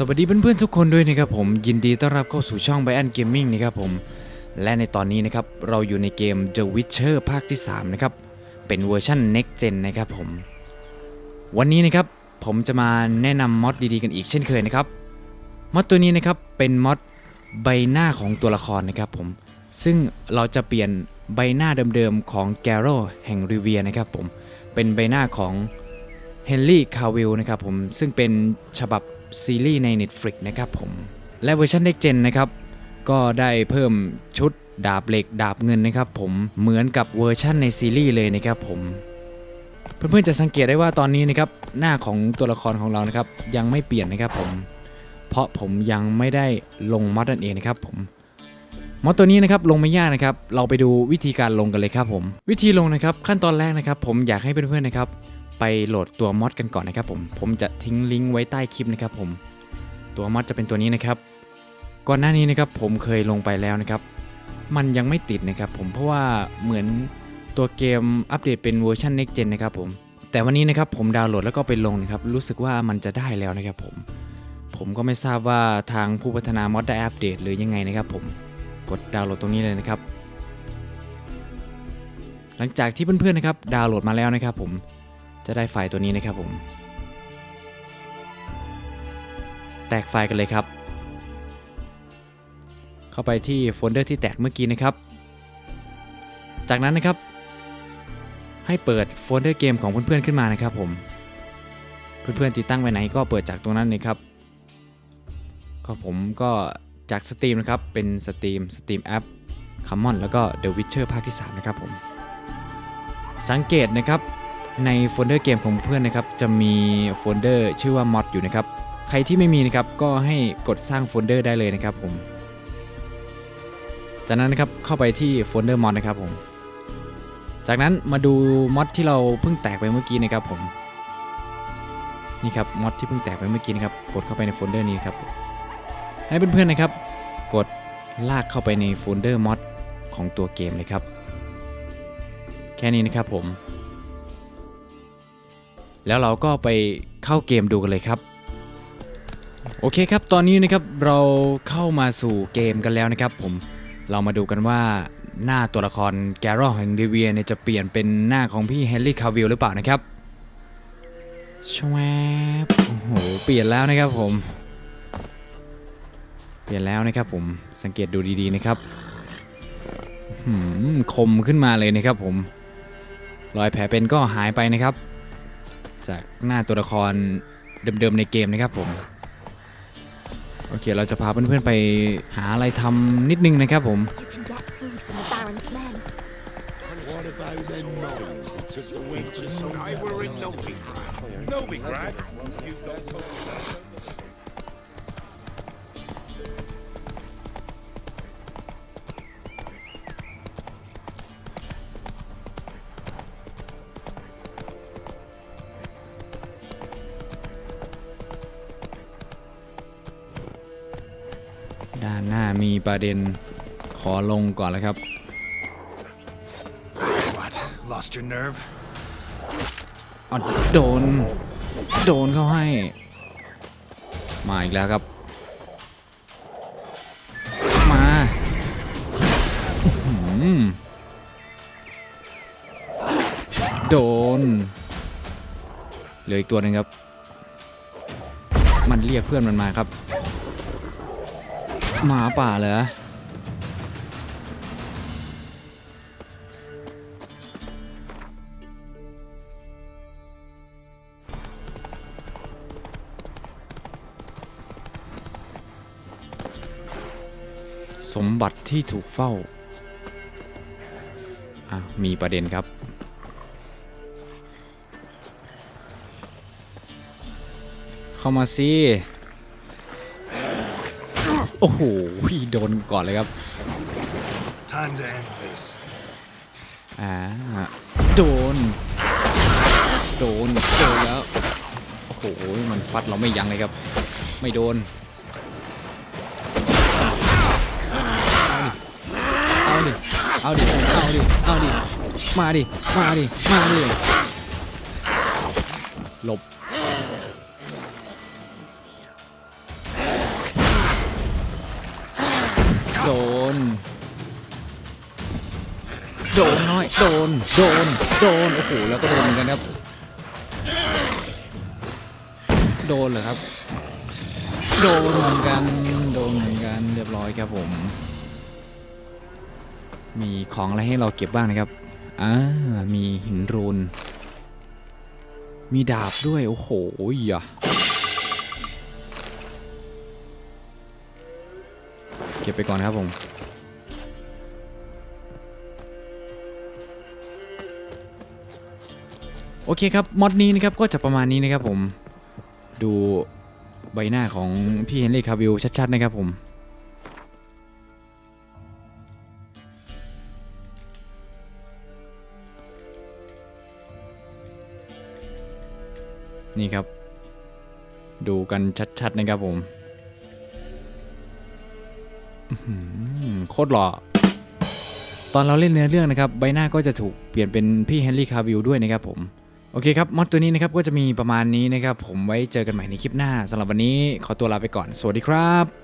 สวัสดีเพื่อนๆทุกคนด้วยนะครับผมยินดีต้อนรับเข้าสู่ช่อง b บ a n Gaming นะครับผม และในตอนนี้นะครับเราอยู่ในเกม The Witcher ภาคที่ 3 นะครับ เป็นเวอร์ชัน Next Gen นะครับผม วันนี้นะครับผมจะมาแนะนำมอดดีๆกันอีกเช่นเคยนะครับมอดตัวนี้นะครับเป็นมอดใบหน้าของตัวละครนะครับผม ซึ่งเราจะเปลี่ยนใบหน้าเดิมๆของแกโรแห่งริเวียนะครับผมเป็นใบหน้าของเฮนรี่คาวิลนะครับผมซึ่งเป็นฉบับ ซีรีส์ใน Netflix นะครับผม และเวอร์ชัน Next Gen นะครับ ก็ได้เพิ่มชุดดาบเหล็กดาบเงินนะครับผมเหมือนกับเวอร์ชันในซีรีส์เลยนะครับผม เพื่อนๆจะสังเกตได้ว่าตอนนี้นะครับหน้าของตัวละครของเรานะครับยังไม่เปลี่ยนนะครับผม เพราะผมยังไม่ได้ลงมอดนั่นเองนะครับผมมอดตัวนี้นะครับลงไม่ยากนะครับ เราไปดูวิธีการลงกันเลยครับผม วิธีลงนะครับขั้นตอนแรกนะครับ ผมอยากให้เพื่อนๆนะครับ ไปโหลดตัวมอดกันก่อนนะครับผมผมจะทิ้งลิงก์ไว้ใต้คลิปนะครับผมตัวมอดจะเป็นตัวนี้นะครับ ก่อนหน้านี้นะครับผมเคยลงไปแล้วนะครับ มันยังไม่ติดนะครับผมเพราะว่าเหมือนตัวเกมอัปเดตเป็นเวอร์ชัน next gen นะครับผมแต่วันนี้นะครับผมดาวน์โหลดแล้วก็ไปลงนะครับรู้สึกว่ามันจะได้แล้วนะครับผมผมก็ไม่ทราบว่าทางผู้พัฒนามอดได้อัปเดตหรือยังไงนะครับผมกดดาวน์โหลดตรงนี้เลยนะครับ หลังจากที่เพื่อนๆนะครับดาวน์โหลดมาแล้วนะครับผม จะได้ไฟล์ตัวนี้นะครับผม แตกไฟล์กันเลยครับ เข้าไปที่โฟลเดอร์ที่แตกเมื่อกี้นะครับ จากนั้นนะครับ ให้เปิดโฟลเดอร์เกมของเพื่อนๆขึ้นมานะครับผม เพื่อนๆติดตั้งไว้ไหนก็เปิดจากตรงนั้นเลยครับก็ผมก็จากสตรีมนะครับ เป็นสตรีมสตรีมแอปคัมมอนแล้วก็ The Witcher ภาคที่ 3 นะครับผม สังเกตนะครับ ในโฟลเดอร์เกมของเพื่อนนะครับจะมีโฟลเดอร์ชื่อว่า mod อยู่นะครับ ใครที่ไม่มีนะครับก็ให้กดสร้างโฟลเดอร์ได้เลยนะครับผม จากนั้นนะครับเข้าไปที่โฟลเดอร์ mod นะครับผม จากนั้นมาดูมอดที่เราเพิ่งแตกไปเมื่อกี้นะครับผม นี่ครับมอดที่เพิ่งแตกไปเมื่อกี้นะครับกดเข้าไปในโฟลเดอร์นี้ครับ ให้เพื่อนๆนะครับ กดลากเข้าไปในโฟลเดอร์มอดของตัวเกมเลยครับ แค่นี้นะครับผม แล้วเราก็ไปเข้าเกมดูกันเลยครับโอเคครับ ตอนนี้นะครับเราเข้ามาสู่เกมกันแล้วนะครับ ผมเรามาดูกันว่าหน้าตัวละครแกรอแห่งเดเวียเนี่ยจะเปลี่ยนเป็นหน้าของพี่เฮนรี่คาวิลหรือเปล่านะครับชวบโอ้โหเปลี่ยนแล้วนะครับผม เปลี่ยนแล้วนะครับผมสังเกตดูดีๆนะครับหืมคมขึ้นมาเลยนะครับผมรอยแผลเป็นก็หายไปนะครับ จากหน้าตัวละครเดิมๆในเกมนะครับผมโอเคเราจะพาเพื่อนๆไปหาอะไรทำนิดนึงนะครับผม You can get ด้านหน้ามีประเด็นขอลงก่อนแล้วครับ What? Lost your nerve? อ๋อโดน โดนเข้าให้ มาอีกแล้วครับ มาอื้อหือโดน เหลืออีกตัวหนึ่งครับ มันเรียกเพื่อนมันมาครับ หมาป่าเหรอสมบัติที่ถูกเฝ้า อะ มีประเด็นครับ เข้ามาสิ โอ้โหโดนก่อนเลยครับ Time to end this. อ่าโดน โดนโดนแล้ว โอ้โห มันฟัดเราไม่ยั้งเลยครับ ไม่โดน เอาดิ เอาดิ เอาดิ เอาดิ มาดิ มาดิ มาดิ หลบ โดน โดนน้อย โดน โดน โดน โอ้โห แล้วก็โดนเหมือนกันครับ โดนเหรอครับ โดนเหมือนกัน โดนเหมือนกันเรียบร้อยครับผม มีของอะไรให้เราเก็บบ้างนะครับ อ่า มีหินรูน มีดาบด้วย โอ้โหอย่า ก็บไปก่อนครับผมโอเคครับมอดนี้นะครับก็จะประมาณนี้นะครับผมดูใบหน้าของพี่เฮนรี่คาวิลชัดๆนะครับผมนี่ครับ ดูกันชัดๆนะครับผม คตรหล่อตอนเราเล่นเนื้อเรื่องนะครับใบหน้าก็จะถูกเปลี่ยนเป็นพี่เฮนรี่คาวิลด้วยนะครับผมโอเคครับมอดตัวนี้นะครับก็จะมีประมาณนี้นะครับผมไว้เจอกันใหม่ในคลิปหน้าสำหรับวันนี้ขอตัวลาไปก่อน สวัสดีครับ